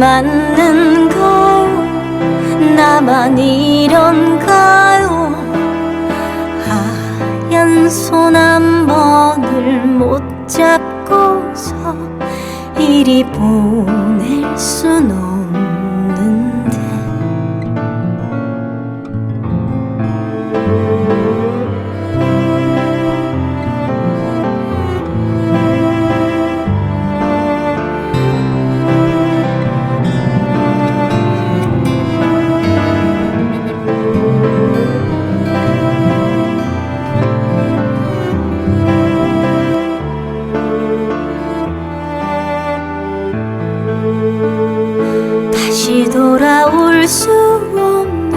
맞는가요? 나만 이런가요? 하얀 손 한 번을 못 잡고서 이리 보낼 순 없 수 없는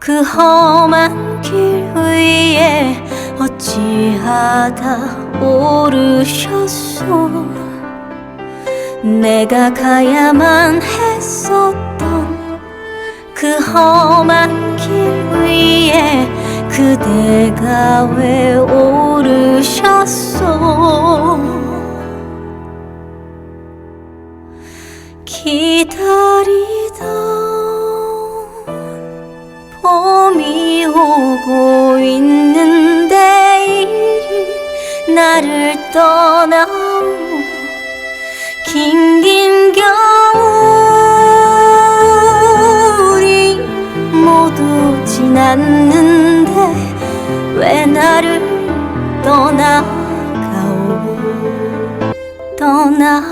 그 험한 길 위에 어찌하다 오르셨소? 내가 가야만 했었던 그 험한 길 위에 그대가 왜 오르셨소? 기다리던 오고 있는데 이리 나를 떠나오. 긴긴 겨울이 모두 지났는데 왜 나를 떠나가오? 떠나